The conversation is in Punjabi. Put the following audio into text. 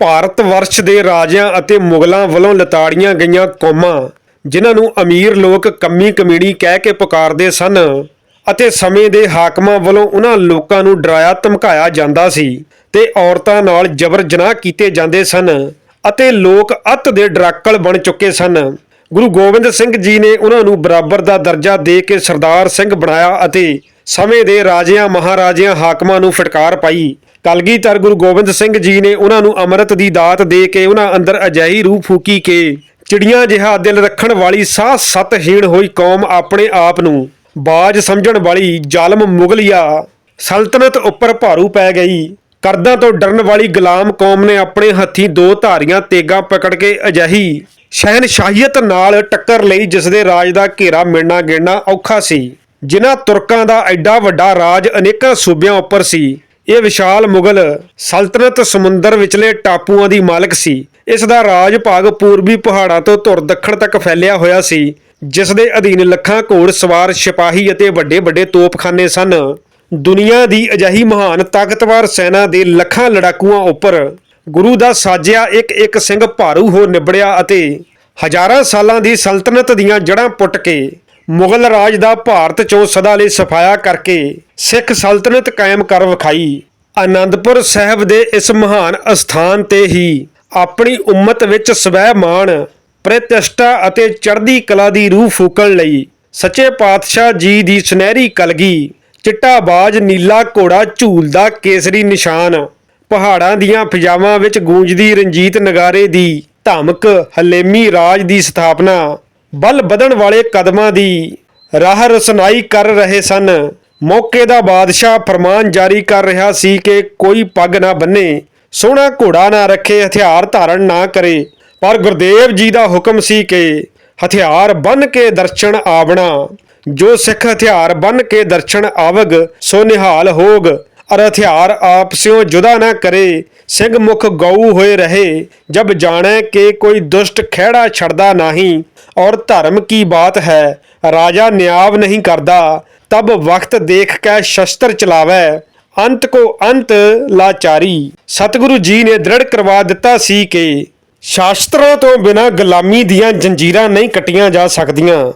ਭਾਰਤ ਵਰਸ਼ ਦੇ ਰਾਜਿਆਂ ਅਤੇ ਮੁਗਲਾਂ ਵੱਲੋਂ ਲਤਾੜੀਆਂ ਗਈਆਂ ਕੌਮਾਂ, ਜਿਨ੍ਹਾਂ ਨੂੰ ਅਮੀਰ ਲੋਕ ਕੰਮੀ ਕਮੀਣੀ ਕਹਿ ਕੇ ਪੁਕਾਰਦੇ ਸਨ ਅਤੇ ਸਮੇਂ ਦੇ ਹਾਕਮਾਂ ਵੱਲੋਂ ਉਹਨਾਂ ਲੋਕਾਂ ਨੂੰ ਡਰਾਇਆ, ਧਮਕਾਇਆ ਜਾਂਦਾ ਸੀ ਤੇ ਔਰਤਾਂ ਨਾਲ ਜਬਰ ਜਨਾਹ ਕੀਤੇ ਜਾਂਦੇ ਸਨ ਅਤੇ ਲੋਕ ਅੱਤ ਦੇ ਡਰਾਕਲ ਬਣ ਚੁੱਕੇ ਸਨ। ਗੁਰੂ ਗੋਬਿੰਦ ਸਿੰਘ ਜੀ ਨੇ ਉਹਨਾਂ ਨੂੰ ਬਰਾਬਰ ਦਾ ਦਰਜਾ ਦੇ ਕੇ ਸਰਦਾਰ ਸਿੰਘ ਬਣਾਇਆ ਅਤੇ ਸਮੇਂ ਦੇ ਰਾਜਿਆਂ ਮਹਾਰਾਜਿਆਂ ਹਾਕਮਾਂ ਨੂੰ ਫਟਕਾਰ ਪਾਈ। ਕਲਗੀਧਰ ਗੁਰੂ ਗੋਬਿੰਦ ਸਿੰਘ ਜੀ ਨੇ ਉਹਨਾਂ ਨੂੰ ਅੰਮ੍ਰਿਤ ਦੀ ਦਾਤ ਦੇ ਕੇ ਉਹਨਾਂ ਅੰਦਰ ਅਜਿਹੀ ਰੂਹ ਫੂਕੀ ਕੇ ਚਿੜੀਆਂ ਜਿਹਾ ਦਿਲ ਰੱਖਣ ਵਾਲੀ ਸਾਹ ਸਤਹੀਣ ਹੋਈ ਕੌਮ ਆਪਣੇ ਆਪ ਨੂੰ ਬਾਜ ਸਮਝਣ ਵਾਲੀ ਜ਼ਾਲਮ ਮੁਗਲਿਆ ਸਲਤਨਤ ਉੱਪਰ ਭਾਰੂ ਪੈ ਗਈ। ਕਰਦਾਂ ਤੋਂ ਡਰਨ ਵਾਲੀ ਗੁਲਾਮ ਕੌਮ ਨੇ ਆਪਣੇ ਹੱਥੀਂ ਦੋ ਧਾਰੀਆਂ ਤੇਗਾਂ ਪਕੜ ਕੇ ਅਜਿਹੀ ਸ਼ਹਿਨਸ਼ਾਹੀਅਤ ਨਾਲ ਟੱਕਰ ਲਈ ਜਿਸ ਦੇ ਰਾਜ ਦਾ ਘੇਰਾ ਮਿਲਣਾ ਗਿਣਨਾ ਔਖਾ ਸੀ। ਜਿਨ੍ਹਾਂ ਤੁਰਕਾਂ ਦਾ ਐਡਾ ਵੱਡਾ ਰਾਜ ਅਨੇਕਾਂ ਸੂਬਿਆਂ ਉੱਪਰ ਸੀ। ਇਹ ਵਿਸ਼ਾਲ ਮੁਗਲ ਸਲਤਨਤ ਸਮੁੰਦਰ ਵਿਚਲੇ ਟਾਪੂਆਂ ਦੀ ਮਾਲਕ ਸੀ। ਇਸ ਦਾ ਰਾਜ ਭਾਗ ਪੂਰਬੀ ਪਹਾੜਾਂ ਤੋਂ ਧੁਰ ਦੱਖਣ ਤੱਕ ਫੈਲਿਆ ਹੋਇਆ ਸੀ, ਜਿਸ ਦੇ ਅਧੀਨ ਲੱਖਾਂ ਘੋੜ ਸਵਾਰ ਸਿਪਾਹੀ ਅਤੇ ਵੱਡੇ ਵੱਡੇ ਤੋਪਖਾਨੇ ਸਨ। ਦੁਨੀਆ ਦੀ ਅਜਿਹੀ ਮਹਾਨ ਤਾਕਤਵਰ ਸੈਨਾ ਦੇ ਲੱਖਾਂ ਲੜਾਕੂਆਂ ਉੱਪਰ ਗੁਰੂ ਦਾ ਸਾਜਿਆ ਇੱਕ ਇੱਕ ਸਿੰਘ ਭਾਰੂ ਹੋ ਨਿਬੜਿਆ ਅਤੇ ਹਜ਼ਾਰਾਂ ਸਾਲਾਂ ਦੀ ਸਲਤਨਤ ਦੀਆਂ ਜੜ੍ਹਾਂ ਪੁੱਟ ਕੇ ਮੁਗਲ ਰਾਜ ਦਾ ਭਾਰਤ ਚੋਂ ਸਦਾ ਲਈ ਸਫਾਇਆ ਕਰਕੇ ਸਿੱਖ ਸਲਤਨਤ ਕਾਇਮ ਕਰ ਵਿਖਾਈ। ਆਨੰਦਪੁਰ ਸਾਹਿਬ ਦੇ ਇਸ ਮਹਾਨ ਅਸਥਾਨ ਤੇ ਹੀ ਆਪਣੀ ਉਮਤ ਵਿੱਚ ਸਵੈ ਮਾਣ ਪ੍ਰਤਿਸ਼ਠਾ ਅਤੇ ਚੜ੍ਹਦੀ ਕਲਾ ਦੀ ਰੂਹ ਫੂਕਣ ਲਈ ਸੱਚੇ ਪਾਤਸ਼ਾਹ ਜੀ ਦੀ ਸੁਨਹਿਰੀ ਕਲਗੀ ਚਿੱਟਾ ਬਾਜ ਨੀਲਾ ਘੋੜਾ ਝੂਲਦਾ ਕੇਸਰੀ ਨਿਸ਼ਾਨ, ਪਹਾੜਾਂ ਦੀਆਂ ਫਿਜਾਵਾਂ ਵਿੱਚ ਗੂੰਜਦੀ ਰਣਜੀਤ ਨਗਾਰੇ ਦੀ ਧਮਕ, ਹਲੇਮੀ ਰਾਜ ਦੀ ਸਥਾਪਨਾ, ਬਲ ਵਧਣ ਵਾਲੇ ਕਦਮਾਂ ਦੀ ਰਾਹ ਰਸਨਾਈ ਕਰ ਰਹੇ ਸਨ। ਮੌਕੇ ਦਾ ਬਾਦਸ਼ਾਹ ਫਰਮਾਨ ਜਾਰੀ ਕਰ ਰਿਹਾ ਸੀ ਕਿ ਕੋਈ ਪੱਗ ਨਾ ਬੰਨੇ, ਸੋਹਣਾ ਘੋੜਾ ਨਾ ਰੱਖੇ, ਹਥਿਆਰ ਧਾਰਨ ਨਾ ਕਰੇ। ਪਰ ਗੁਰਦੇਵ ਜੀ ਦਾ ਹੁਕਮ ਸੀ ਕਿ ਹਥਿਆਰ ਬੰਨ ਕੇ ਦਰਸ਼ਨ ਆਵਣਾ। ਜੋ ਸਿੱਖ ਹਥਿਆਰ ਬੰਨ ਕੇ ਦਰਸ਼ਨ ਆਵਗ, ਸੋ ਨਿਹਾਲ ਹੋਗ। ਅਰ ਹਥਿਆਰ ਆਪਸਿਓ ਜੁਦਾ ਨਾ ਕਰੇ, ਸਿੰਘ ਮੁਖ ਗਊ ਹੋਏ ਰਹੇ। ਜਬ ਜਾਣੈ ਕਿ ਕੋਈ ਦੁਸ਼ਟ ਖਹਿੜਾ ਛੜਦਾ ਨਹੀਂ, ਔਰ ਧਰਮ ਕੀ ਬਾਤ ਹੈ, ਰਾਜਾ ਨਿਆਵ ਨਹੀਂ ਕਰਦਾ। ਤਬ ਵਕਤ ਦੇਖ ਕੇ ਸ਼ਸਤਰ ਚਲਾਵੈ, ਅੰਤ ਕੋ ਅੰਤ ਲਾਚਾਰੀ। ਸਤਿਗੁਰੂ ਜੀ ਨੇ ਦ੍ਰਿੜ ਕਰਵਾ ਦਿੱਤਾ ਸੀ ਕਿ ਸ਼ਾਸਤਰਾਂ ਤੋਂ ਬਿਨਾਂ ਗੁਲਾਮੀ ਦੀਆਂ ਜੰਜੀਰਾਂ ਨਹੀਂ ਕੱਟੀਆਂ ਜਾ ਸਕਦੀਆਂ।